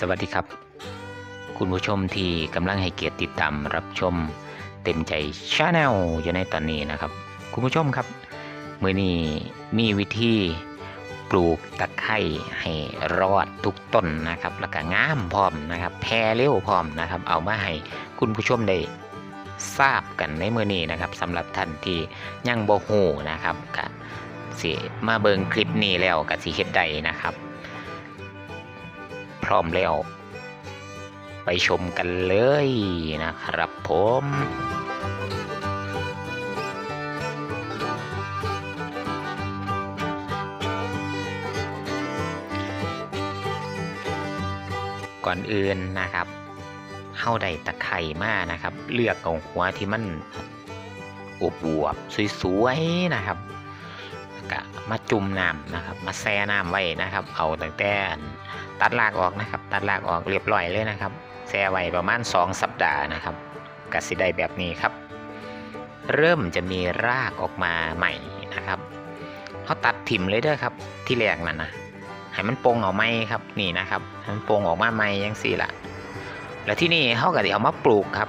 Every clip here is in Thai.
สวัสดีครับ คุณผู้ชมที่กำลังให้เกียรติติดตามรับชมเต็มใจชาแนลอยู่ในตอนนี้นะครับ คุณผู้ชมครับมือนี้มีวิธีปลูกตะไคร้ให้รอดทุกต้นนะครับ แล้วก็งามพร้อมนะครับแพรเร็วพร้อมนะครับ เอามาให้คุณผู้ชมได้ทราบกันในมือนี้นะครับสำหรับท่านที่ยังบ่ฮู้นะครับก็สิมาเบิงคลิปนี้แล้วก็สิเฮ็ดได้นะครับ พร้อมแล้ว ไปชมกันเลยนะครับผมก่อนอื่นนะครับเข้าได้ตะไคร่มานะครับ เลือกเอาหัวที่มันอวบวบสวยๆนะครับก็มาจุ่มน้ำนะครับ มาแช่น้ำไว้นะครับ เอาตั้งแต่ ตัดรากออกนะครับ ตัดรากออกเรียบร้อยเลยนะครับแช่ไว้ประมาณ 2 สัปดาห์นะครับกสิได้แบบนี้ครับ เริ่มจะมีรากออกมาใหม่นะครับเขาตัดถิ่มเลยเด้อครับ ที่แรกนั่นนะให้มันโปร่งออกไหมครับนี่นะครับมันโปร่งออกมาไหมยังสี่ละแล้วที่นี่เขาก็จะเอามาปลูกครับ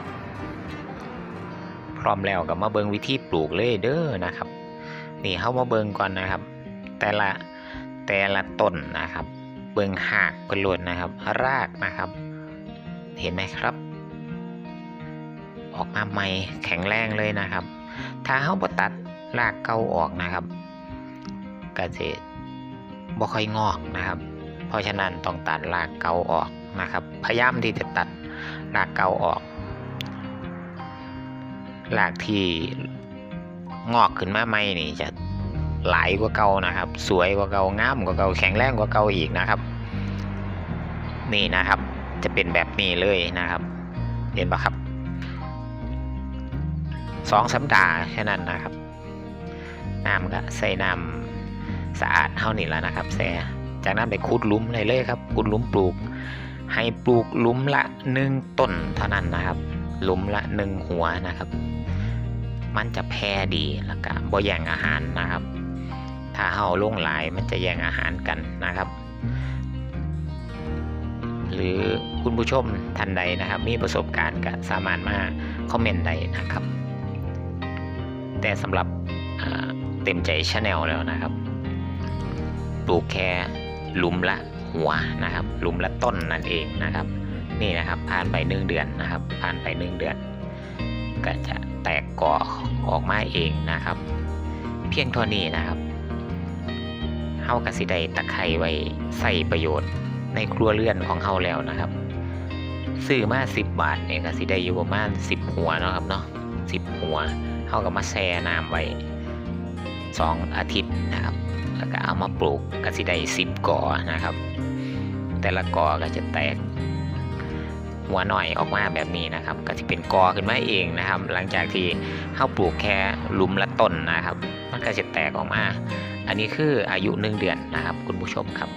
พร้อมแล้วก็มาเบิงวิธีปลูกเลยเด้อนะครับ นี่เขามาเบิงก่อนนะครับ แต่ละแต่ละต้นนะครับ เบิงหากเป็นล้วนนะครับ รากนะครับ เห็นไหมครับ ออกมาใหม่แข็งแรงเลยนะครับ ถ้าเขาบตัดรากเก่าออกนะครับก็จะบ่ค่อยงอกนะครับ เพราะฉะนั้นต้องตัดรากเก่าออกนะครับ พยายามที่จะตัดรากเก่าออกรากที่งอกขึ้นมาใหม่นี่จะ หลายกว่าเก่านะครับ สวยกว่าเก่างามกว่าเก่าแข็งแรงกว่าเก่าอีกนะครับ นี่นะครับ จะเป็นแบบนี้เลยนะครับ เห็นปะครับสองสัปดาห์แค่นั้นนะครับน้ำก็ใส่น้ำสะอาดเท่านี้แล้วนะครับแซ่จากนั้นไปขุดลุมเลยเลยครับขุดลุมปลูก ให้ปลูกลุมละหนึ่งต้นเท่านั้นนะครับลุมละหนึ่งหัวนะครับ มันจะแพร่ดีแล้วก็บ่แย่งอาหารนะครับ ถ้าเฮาลงหลายมันจะแย่งอาหารกันนะครับ หรือคุณผู้ชมท่านใดนะครับ มีประสบการณ์ก็สามารถมาคอมเมนต์ได้นะครับ แต่สำหรับเต็มใจชาแนลแล้วนะครับปลูกแค่ลุมละหัวนะครับลุมละต้นนั่นเองนะครับ นี่นะครับผ่านไปหนึ่งเดือนนะครับ ผ่านไปหนึ่งเดือน ก็จะแตกก่อออกมาเองนะครับ เพียงเท่านี้นะครับ เฮากสิได้ตะไคร้ไว้ใส่ประโยชน์ในครัวเรือนของเฮาแล้วนะครับซื้อมา 10 บาทเนี่ยก็สิได้อยู่ประมาณ 10 หัวเนาะครับเนาะ10 หัวเฮาก็มาแช่น้ำไว้ 2 อาทิตย์นะครับ แล้วก็เอามาปลูกก็สิได้10ก่อนะครับ แต่ละก่อก็จะแตก หัวหน่อยออกมาแบบนี้นะครับ ก็จะเป็นกอขึ้นมาเองนะครับ หลังจากที่เข้าปลูกแค่หลุมละต้นนะครับ มันก็จะแตกออกมา อันนี้คืออายุหนึ่งเดือนนะครับ คุณผู้ชมครับ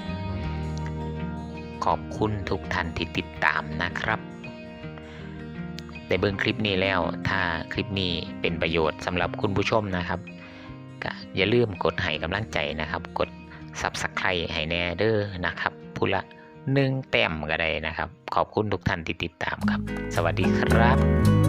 ขอบคุณทุกท่านที่ติดตามนะครับได้เบิ่งคลิปนี้แล้ว ถ้าคลิปนี้เป็นประโยชน์สำหรับคุณผู้ชมนะครับก็อย่าลืมกดให้กำลังใจนะครับ กด Subscribe ให้แน่เด้อนะครับพูละ หนึ่งแต้มก็ได้นะครับ ขอบคุณทุกท่านที่ติดตามครับ สวัสดีครับ